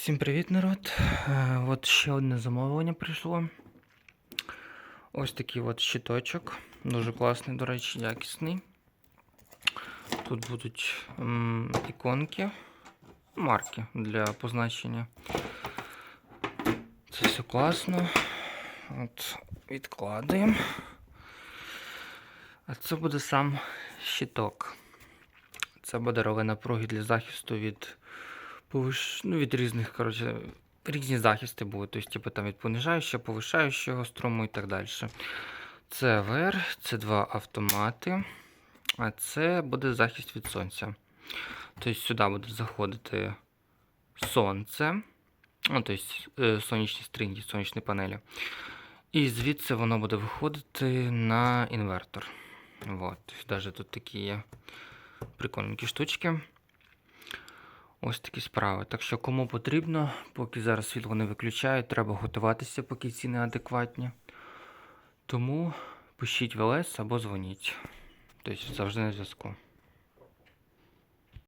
Всім привіт, народ. Е, От ще одне замовлення прийшло. Ось такий от щиточок. Дуже класний, до речі, якісний. Тут будуть іконки, марки для позначення. Це все класно. От, відкладаємо. А це буде сам щиток. Це буде роле напруги для захисту від повиш... ну, від різних, коротше, різні захисти будуть. Тобто, типу, там від понижаючого, повишаючого струму і так далі. Це ВР, це два автомати, а це буде захист від сонця. Тобто сюди буде заходити сонце, ну, тобто е, сонячні стрінги, сонячні панелі. І звідси воно буде виходити на інвертор. Вот. Навіть тут такі є прикольненькі штучки. Ось такі справи. Так що, кому потрібно, поки зараз світло не виключають, треба готуватися, поки ціни адекватні. Тому пишіть в ЛС або дзвоніть. Тобто завжди на зв'язку.